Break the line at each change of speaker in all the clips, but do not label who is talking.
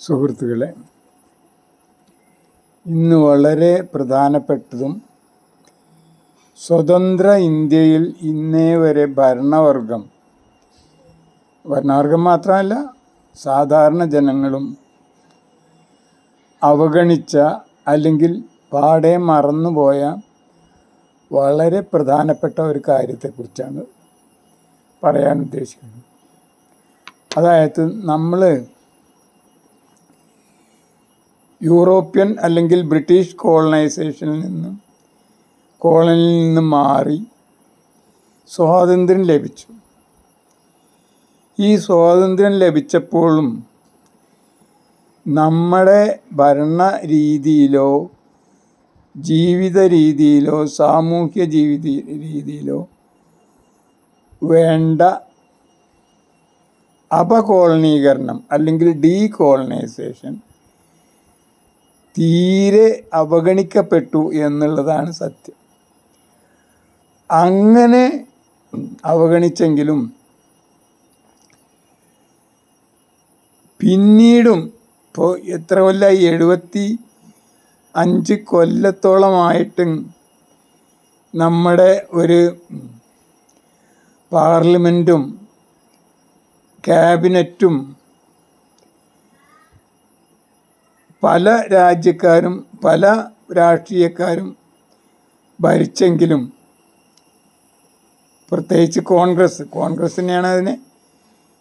സുഹൃത്തുക്കളെ ഇന്ന് വളരെ പ്രധാനപ്പെട്ടതും സ്വതന്ത്ര ഇന്ത്യയിൽ ഇന്നേ വരെ ഭരണവർഗം ഭരണവർഗം മാത്രമല്ല സാധാരണ ജനങ്ങളും അവഗണിച്ച അല്ലെങ്കിൽ പാടെ മറന്നുപോയ വളരെ പ്രധാനപ്പെട്ട ഒരു കാര്യത്തെക്കുറിച്ചാണ് പറയാൻ ഉദ്ദേശിക്കുന്നത്. അതായത് നമ്മൾ യൂറോപ്യൻ അല്ലെങ്കിൽ ബ്രിട്ടീഷ് കോളനൈസേഷനിൽ നിന്നും കോളനിയിൽ നിന്ന് മാറി സ്വാതന്ത്ര്യം ലഭിച്ചു. ഈ സ്വാതന്ത്ര്യം ലഭിച്ചപ്പോഴും നമ്മുടെ ഭരണ രീതിയിലോ ജീവിത രീതിയിലോ സാമൂഹ്യ ജീവിത രീതിയിലോ വേണ്ട അപകോളനീകരണം അല്ലെങ്കിൽ ഡീകോളനൈസേഷൻ തീരെ അവഗണിക്കപ്പെട്ടു എന്നുള്ളതാണ് സത്യം. അങ്ങനെ അവഗണിച്ചെങ്കിലും പിന്നീടും ഇപ്പോൾ എത്ര കൊല്ലമായി എഴുപത്തി അഞ്ച് കൊല്ലത്തോളമായിട്ടും നമ്മുടെ ഒരു പാർലമെന്റും ക്യാബിനറ്റും പല രാജ്യക്കാരും പല രാഷ്ട്രീയക്കാരും ഭരിച്ചെങ്കിലും പ്രത്യേകിച്ച് കോൺഗ്രസ് കോൺഗ്രസ് തന്നെയാണ് അതിനെ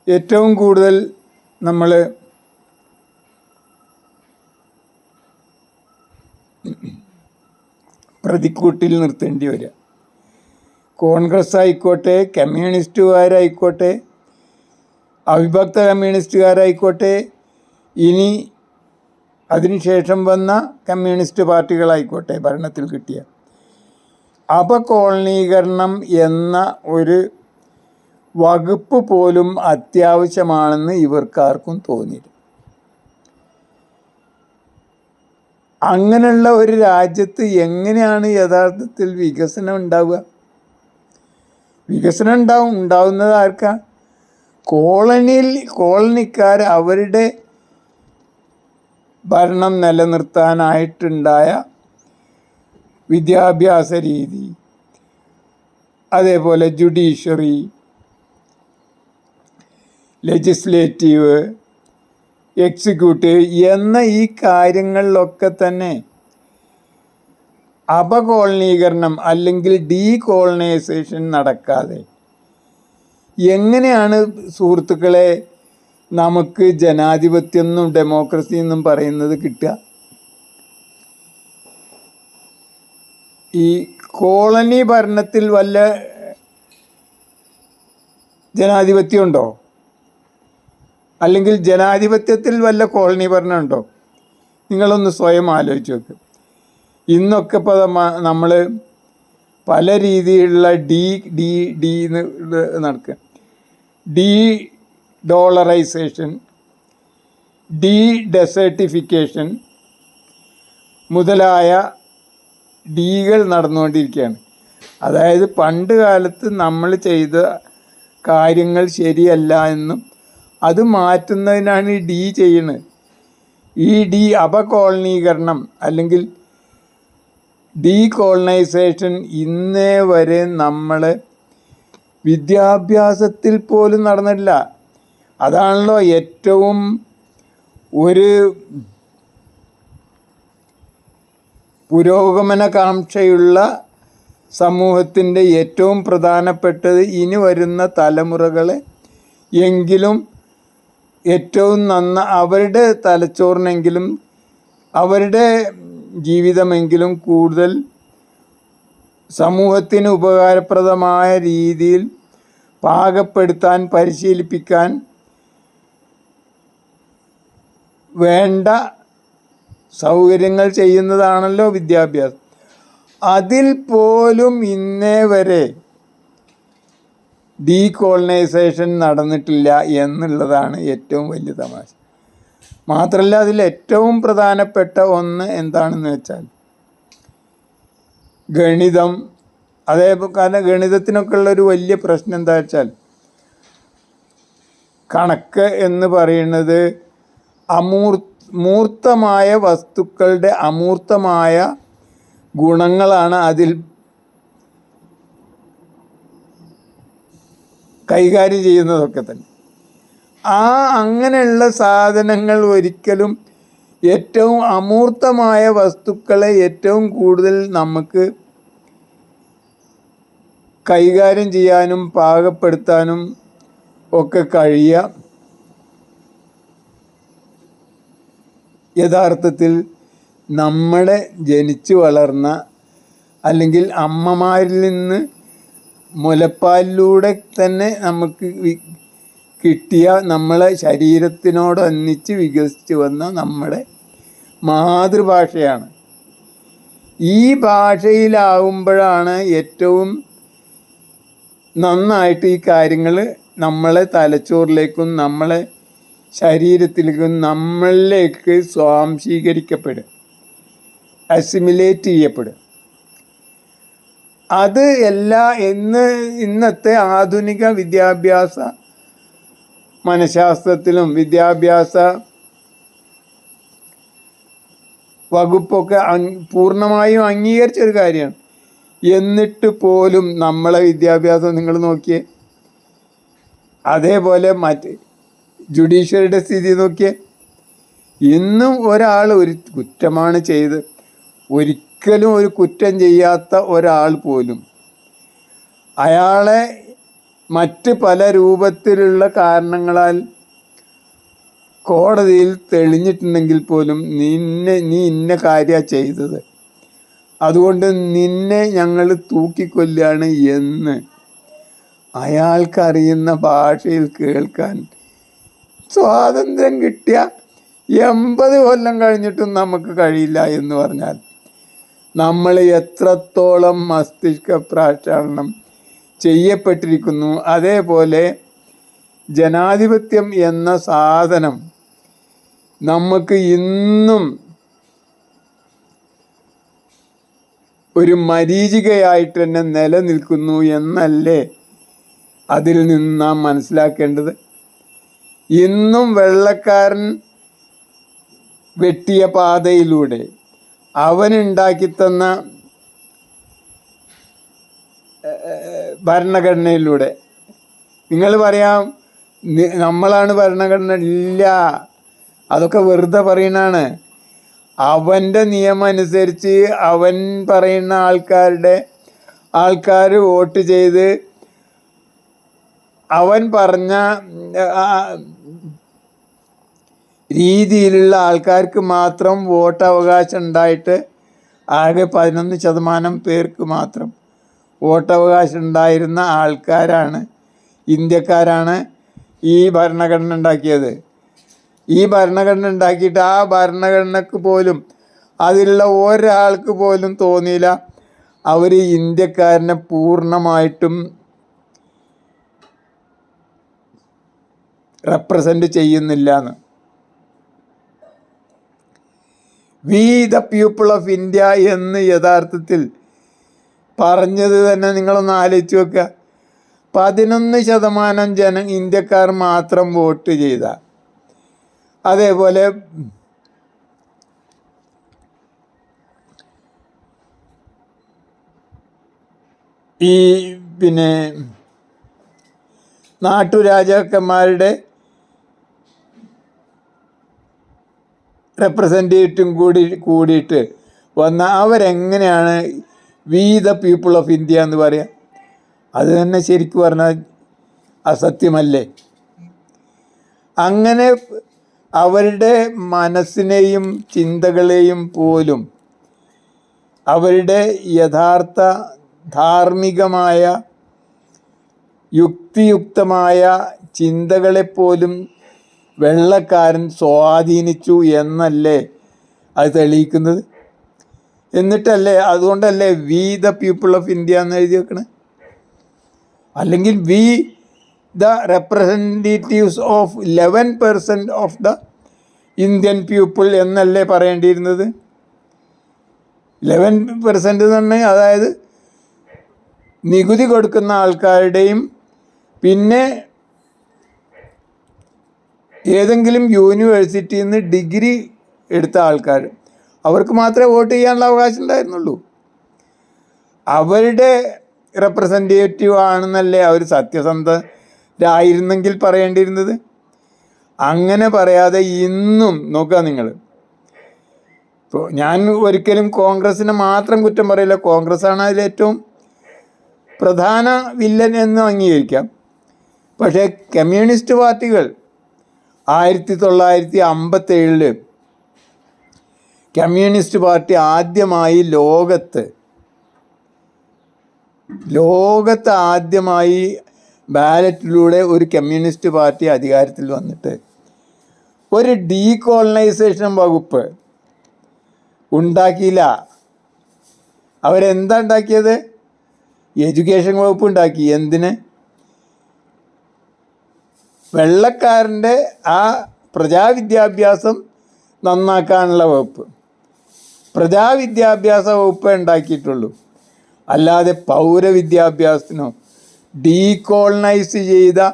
ഏറ്റവും കൂടുതൽ നമ്മൾ പ്രതിക്കൂട്ടിൽ നിർത്തേണ്ടി വരിക. കോൺഗ്രസ് ആയിക്കോട്ടെ കമ്മ്യൂണിസ്റ്റുകാരായിക്കോട്ടെ അവിഭക്ത കമ്മ്യൂണിസ്റ്റുകാരായിക്കോട്ടെ ഇനി അതിനുശേഷം വന്ന കമ്മ്യൂണിസ്റ്റ് പാർട്ടികളായിക്കോട്ടെ ഭരണത്തിൽ കിട്ടിയ അപകോളനീകരണം എന്ന ഒരു വകുപ്പ് പോലും അത്യാവശ്യമാണെന്ന് ഇവർക്കാർക്കും തോന്നിയിരുന്നു അങ്ങനെയുള്ള ഒരു രാജ്യത്ത് എങ്ങനെയാണ് യഥാർത്ഥത്തിൽ വികസനം ഉണ്ടാവുക? വികസനം ഉണ്ടാവും ഉണ്ടാവുന്നത് ആർക്കാ? കോളനിയിൽ കോളനിക്കാർ അവരുടെ ഭരണം നിലനിർത്താനായിട്ടുണ്ടായ വിദ്യാഭ്യാസ രീതി അതേപോലെ ജുഡീഷ്യറി ലെജിസ്ലേറ്റീവ് എക്സിക്യൂട്ടീവ് എന്ന ഈ കാര്യങ്ങളിലൊക്കെ തന്നെ അപകോളനീകരണം അല്ലെങ്കിൽ ഡീകോളനൈസേഷൻ നടക്കാതെ എങ്ങനെയാണ് സുഹൃത്തുക്കളെ നമുക്ക് ജനാധിപത്യം എന്നും ഡെമോക്രസി എന്നും പറയുന്നത് കിട്ടുക. ഈ കോളനി ഭരണത്തിൽ വല്ല ജനാധിപത്യമുണ്ടോ അല്ലെങ്കിൽ ജനാധിപത്യത്തിൽ വല്ല കോളനി ഭരണം ഉണ്ടോ? നിങ്ങളൊന്ന് സ്വയം ആലോചിച്ച് നോക്ക്. ഇന്നൊക്കെ ഇപ്പോൾ നമ്മൾ പല രീതിയിലുള്ള ഡി ഡി ഡി നടക്കുക ഡി ഡോളറൈസേഷൻ ഡി ഡെസേർട്ടിഫിക്കേഷൻ മുതലായ ഡീകൾ നടന്നുകൊണ്ടിരിക്കുകയാണ്. അതായത് പണ്ട് കാലത്ത് നമ്മൾ ചെയ്ത കാര്യങ്ങൾ ശരിയല്ല എന്നും അത് മാറ്റുന്നതിനാണ് ഈ ഡി ചെയ്യുന്നത്. ഈ ഡി അപകോളനീകരണം അല്ലെങ്കിൽ ഡീ കോളനൈസേഷൻ ഇന്നേ വരെ നമ്മൾ വിദ്യാഭ്യാസത്തിൽ പോലും നടന്നിട്ടില്ല. അതാണല്ലോ ഏറ്റവും ഒരു പുരോഗമനകാംക്ഷയുള്ള സമൂഹത്തിന്റെ ഏറ്റവും പ്രധാനപ്പെട്ടത് ഇനി വരുന്ന തലമുറകളെ എങ്കിലും ഏറ്റവും നന്ന അവരുടെ തലച്ചോറിനെങ്കിലും അവരുടെ ജീവിതമെങ്കിലും കൂടുതൽ സമൂഹത്തിന് ഉപകാരപ്രദമായ രീതിയിൽ പാകപ്പെടുത്താൻ പരിശീലിപ്പിക്കാൻ വേണ്ട സൗകര്യങ്ങൾ ചെയ്യുന്നതാണല്ലോ വിദ്യാഭ്യാസം. അതിൽ പോലും ഇന്നേ വരെ ഡീകോളനൈസേഷൻ നടന്നിട്ടില്ല എന്നുള്ളതാണ് ഏറ്റവും വലിയ തമാശ. മാത്രമല്ല അതിൽ ഏറ്റവും പ്രധാനപ്പെട്ട ഒന്ന് എന്താണെന്ന് വെച്ചാൽ ഗണിതം. അതേപോലെ കാരണം ഗണിതത്തിനൊക്കെ ഉള്ളൊരു വലിയ പ്രശ്നം എന്താ വെച്ചാൽ കണക്ക് എന്ന് പറയുന്നത് അമൂർത്ത മൂർത്തമായ വസ്തുക്കളുടെ അമൂർത്തമായ ഗുണങ്ങളാണ് അതിൽ കൈകാര്യം ചെയ്യുന്നതൊക്കെ തന്നെ. ആ അങ്ങനെയുള്ള സാധനങ്ങൾ ഒരിക്കലും ഏറ്റവും അമൂർത്തമായ വസ്തുക്കളെ ഏറ്റവും കൂടുതൽ നമുക്ക് കൈകാര്യം ചെയ്യാനും പാകപ്പെടുത്താനും ഒക്കെ കഴിയുക യഥാർത്ഥത്തിൽ നമ്മുടെ ജനിച്ചു വളർന്ന അല്ലെങ്കിൽ അമ്മമാരിൽ നിന്ന് മുലപ്പാലിലൂടെ തന്നെ നമുക്ക് കിട്ടിയ നമ്മളെ ശരീരത്തിനോടൊന്നിച്ച് വികസിച്ച് വന്ന നമ്മുടെ മാതൃഭാഷയാണ്. ഈ ഭാഷയിലാവുമ്പോഴാണ് ഏറ്റവും നന്നായിട്ട് ഈ കാര്യങ്ങൾ നമ്മളെ തലച്ചോറിലേക്കും നമ്മളെ ശരീരത്തിലേക്കും നമ്മളിലേക്ക് സ്വാംശീകരിക്കപ്പെടും അസിമിലേറ്റ് ചെയ്യപ്പെടും. അത് എല്ലാ ഇന്ന് ഇന്നത്തെ ആധുനിക വിദ്യാഭ്യാസ മനഃശാസ്ത്രത്തിലും വിദ്യാഭ്യാസ വകുപ്പൊക്കെ പൂർണമായും അംഗീകരിച്ച ഒരു കാര്യമാണ്. എന്നിട്ട് പോലും നമ്മളെ വിദ്യാഭ്യാസം നിങ്ങൾ നോക്കിയേ. അതേപോലെ മറ്റ് ജുഡീഷ്യറിയുടെ സ്ഥിതി നോക്കിയേ. ഇന്നും ഒരാൾ ഒരു കുറ്റമാണ് ചെയ്ത് ഒരിക്കലും ഒരു കുറ്റം ചെയ്യാത്ത ഒരാൾ പോലും അയാളെ മറ്റ് പല രൂപത്തിലുള്ള കാരണങ്ങളാൽ കോടതിയിൽ തെളിഞ്ഞിട്ടുണ്ടെങ്കിൽ പോലും നിന്നെ നീ ഇന്ന കാര്യമാണ് ചെയ്തത്. അതുകൊണ്ട് നിന്നെ ഞങ്ങൾ തൂക്കിക്കൊല്ലുകയാണ് എന്ന് അയാൾക്കറിയുന്ന ഭാഷയിൽ കേൾക്കാൻ സ്വാതന്ത്ര്യം കിട്ടിയ എൺപത് കൊല്ലം കഴിഞ്ഞിട്ടും നമുക്ക് കഴിയില്ല എന്ന് പറഞ്ഞാൽ നമ്മൾ എത്രത്തോളം മസ്തിഷ്ക പ്രാക്ഷാളനം ചെയ്യപ്പെട്ടിരിക്കുന്നു. അതേപോലെ ജനാധിപത്യം എന്ന സാധനം നമുക്ക് ഇന്നും ഒരു മരീചികയായിട്ട് തന്നെ നിലനിൽക്കുന്നു എന്നല്ലേ അതിൽ നിന്ന് നാം മനസ്സിലാക്കേണ്ടത്? ഇന്നും വെള്ളക്കാരൻ വെട്ടിയ പാതയിലൂടെ അവനുണ്ടാക്കി തന്ന ഭരണഘടനയിലൂടെ. നിങ്ങൾ പറയാം നമ്മളാണ് ഭരണഘടന ഇല്ല. അതൊക്കെ വെറുതെ പറയണാണ് അവന്റെ നിയമം അനുസരിച്ച് അവൻ പറയുന്ന ആൾക്കാരുടെ ആൾക്കാർ വോട്ട് ചെയ്ത് അവൻ പറഞ്ഞ രീതിയിലുള്ള ആൾക്കാർക്ക് മാത്രം വോട്ട് അവകാശം ഉണ്ടായിട്ട് ആകെ പതിനൊന്ന് ശതമാനം പേർക്ക് മാത്രം വോട്ടവകാശം ഉണ്ടായിരുന്ന ആൾക്കാരാണ് ഇന്ത്യക്കാരാണ് ഈ ഭരണഘടന ഉണ്ടാക്കിയത്. ഈ ഭരണഘടന ഉണ്ടാക്കിയിട്ട് ആ ഭരണഘടനക്ക് പോലും അതിലുള്ള ഒരാൾക്ക് പോലും തോന്നിയില്ല. അവർ ഇന്ത്യക്കാരനെ പൂർണമായിട്ടും റെപ്രസെന്റ് ചെയ്യുന്നില്ല എന്ന്. We the people of India എന്ന് യഥാർത്ഥത്തിൽ പറഞ്ഞത് തന്നെ നിങ്ങളൊന്ന് ആലോചിച്ച് വെക്കുക പതിനൊന്ന് ശതമാനം ജന ഇന്ത്യക്കാർ മാത്രം വോട്ട് ചെയ്ത. അതേപോലെ ഈ പിന്നെ നാട്ടുരാജാക്കന്മാരുടെ റെപ്രസെന്റേറ്റീവും കൂടി കൂടിയിട്ട് വന്ന അവരെങ്ങനെയാണ് we the people of India എന്ന് പറയുക അത് തന്നെ ശരിക്കും പറഞ്ഞാൽ അസത്യമല്ലേ? അങ്ങനെ അവരുടെ മനസ്സിനെയും ചിന്തകളെയും പോലും അവരുടെ യഥാർത്ഥ ധാർമ്മികമായ യുക്തിയുക്തമായ ചിന്തകളെപ്പോലും വെള്ളക്കാരൻ സ്വാധീനിച്ചു എന്നല്ലേ അത് തെളിയിക്കുന്നത്? എന്നിട്ടല്ലേ അതുകൊണ്ടല്ലേ we the people of India എന്ന് എഴുതി വെക്കണേ? അല്ലെങ്കിൽ we the representatives of eleven percent of the Indian people എന്നല്ലേ പറയേണ്ടിയിരുന്നത്? ലെവൻ പെർസെന്റ് തന്നെ അതായത് നികുതി കൊടുക്കുന്ന ആൾക്കാരുടെയും പിന്നെ ഏതെങ്കിലും യൂണിവേഴ്സിറ്റിയിൽ നിന്ന് ഡിഗ്രി എടുത്ത ആൾക്കാർ അവർക്ക് മാത്രമേ വോട്ട് ചെയ്യാനുള്ള അവകാശം ഉണ്ടായിരുന്നുള്ളൂ. അവരുടെ റെപ്രസെന്റേറ്റീവ് ആണെന്നല്ലേ അവർ സത്യസന്ധരായിരുന്നെങ്കിൽ പറയേണ്ടിയിരുന്നത്? അങ്ങനെ പറയാതെ ഇന്നും നോക്കുക നിങ്ങൾ ഇപ്പോൾ ഞാൻ ഒരിക്കലും കോൺഗ്രസ്സിനെ മാത്രം കുറ്റം പറയില്ല. കോൺഗ്രസ്സാണ് അതിലേറ്റവും പ്രധാന വില്ലൻ എന്ന് അംഗീകരിക്കാം. പക്ഷേ കമ്മ്യൂണിസ്റ്റ് പാർട്ടികൾ ആയിരത്തി തൊള്ളായിരത്തി അമ്പത്തേഴിൽ കമ്മ്യൂണിസ്റ്റ് പാർട്ടി ആദ്യമായി ലോകത്ത് ലോകത്ത് ആദ്യമായി ബാലറ്റിലൂടെ ഒരു കമ്മ്യൂണിസ്റ്റ് പാർട്ടി അധികാരത്തിൽ വന്നിട്ട് ഒരു ഡീകോളനൈസേഷൻ വകുപ്പ് ഉണ്ടാക്കിയില്ല. അവരെന്താ ഉണ്ടാക്കിയത്? എഡ്യൂക്കേഷൻ വകുപ്പ് ഉണ്ടാക്കി. എന്തിന്? വെള്ളക്കാരന്റെ ആ പ്രജാവിദ്യാഭ്യാസം നന്നാക്കാനുള്ള വകുപ്പ്. പ്രജാവിദ്യാഭ്യാസ വകുപ്പ് ഉണ്ടാക്കിയിട്ടുള്ളൂ. അല്ലാതെ പൗരവിദ്യാഭ്യാസത്തിനോ ഡീകോളനൈസ് ചെയ്ത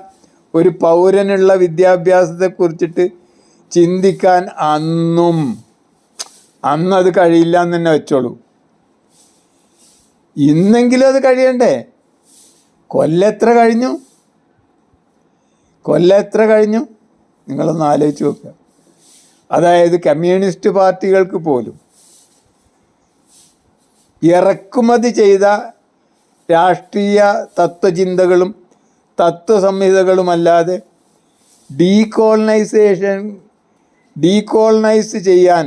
ഒരു പൗരനുള്ള വിദ്യാഭ്യാസത്തെക്കുറിച്ചിട്ട് ചിന്തിക്കാൻ അന്നും അന്നത് കഴിയില്ല എന്ന് തന്നെ വെച്ചോളൂ. ഇന്നെങ്കിലും അത് കഴിയണ്ടേ? കൊല്ലെത്ര കഴിഞ്ഞു? കൊല്ലം എത്ര കഴിഞ്ഞു? നിങ്ങളൊന്ന് ആലോചിച്ച് നോക്കുക. അതായത് കമ്മ്യൂണിസ്റ്റ് പാർട്ടികൾക്ക് പോലും ഇറക്കുമതി ചെയ്ത രാഷ്ട്രീയ തത്വചിന്തകളും തത്വസംഹിതകളുമല്ലാതെ ഡീകോളനൈസേഷൻ ഡീകോളനൈസ് ചെയ്യാൻ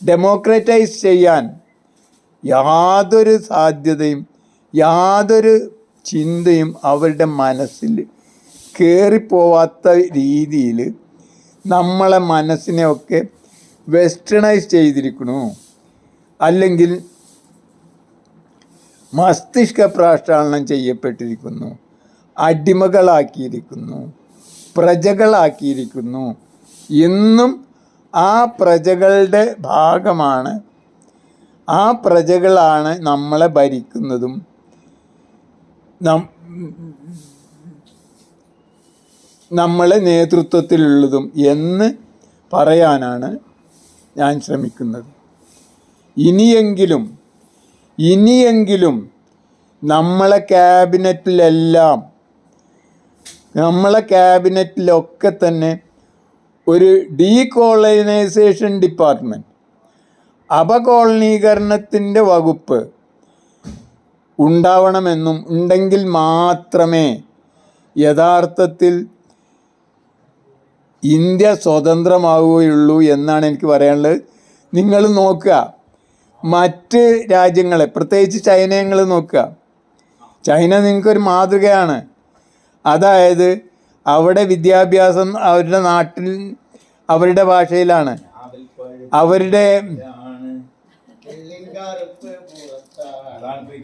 ഡെമോക്രറ്റൈസ് ചെയ്യാൻ യാതൊരു സാധ്യതയും യാതൊരു ചിന്തയും അവരുടെ മനസ്സിൽ കയറിപ്പോവാത്ത രീതിയിൽ നമ്മളെ മനസ്സിനെയൊക്കെ വെസ്റ്റേണൈസ് ചെയ്തിരിക്കണു. അല്ലെങ്കിൽ മസ്തിഷ്ക പ്രാക്ഷാളനം ചെയ്യപ്പെട്ടിരിക്കുന്നു. അടിമകളാക്കിയിരിക്കുന്നു. പ്രജകളാക്കിയിരിക്കുന്നു. എന്നും ആ പ്രജകളുടെ ഭാഗമാണ്. ആ പ്രജകളാണ് നമ്മളെ ഭരിക്കുന്നതും. നമ്മളെ നേതൃത്വത്തിലുള്ളതും എന്ന് പറയാനാണ് ഞാൻ ശ്രമിക്കുന്നത്. ഇനിയെങ്കിലും ഇനിയെങ്കിലും നമ്മളെ ക്യാബിനറ്റിലെല്ലാം നമ്മളെ ക്യാബിനറ്റിലൊക്കെ തന്നെ ഒരു ഡീകോളനൈസേഷൻ ഡിപ്പാർട്ട്മെന്റ് അപകോളനീകരണത്തിന്റെ വകുപ്പ് ഉണ്ടാവണമെന്നും ഉണ്ടെങ്കിൽ മാത്രമേ യഥാർത്ഥത്തിൽ ഇന്ത്യ സ്വതന്ത്രമാവുകയുള്ളൂ എന്നാണ് എനിക്ക് പറയാനുള്ളത്. നിങ്ങൾ നോക്കുക. മറ്റ് രാജ്യങ്ങളെ പ്രത്യേകിച്ച് ചൈനയെ നിങ്ങൾ നോക്കുക. ചൈന നിങ്ങൾക്കൊരു മാതൃകയാണ്. അതായത് അവിടെ വിദ്യാഭ്യാസം അവരുടെ നാട്ടിൽ അവരുടെ ഭാഷയിലാണ്. അവരുടെ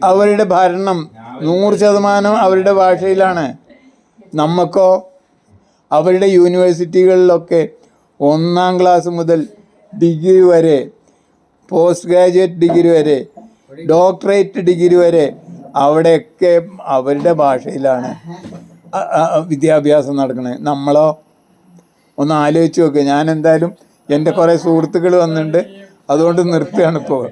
അവരുടെ ഭരണം നൂറ് ശതമാനം അവരുടെ ഭാഷയിലാണ്. നമുക്കോ അവരുടെ യൂണിവേഴ്സിറ്റികളിലൊക്കെ ഒന്നാം ക്ലാസ് മുതൽ ഡിഗ്രി വരെ പോസ്റ്റ് ഗ്രാജുവേറ്റ് ഡിഗ്രി വരെ ഡോക്ടറേറ്റ് ഡിഗ്രി വരെ അവിടെയൊക്കെ അവരുടെ ഭാഷയിലാണ് വിദ്യാഭ്യാസം നടക്കുന്നത് നമ്മളോ ഒന്ന് ആലോചിച്ച് നോക്കുക ഞാൻ എന്തായാലും എന്റെ കുറേ സുഹൃത്തുക്കൾ വന്നിട്ടുണ്ട്. അതുകൊണ്ട് നിർത്തുകയാണ് ഇപ്പോൾ.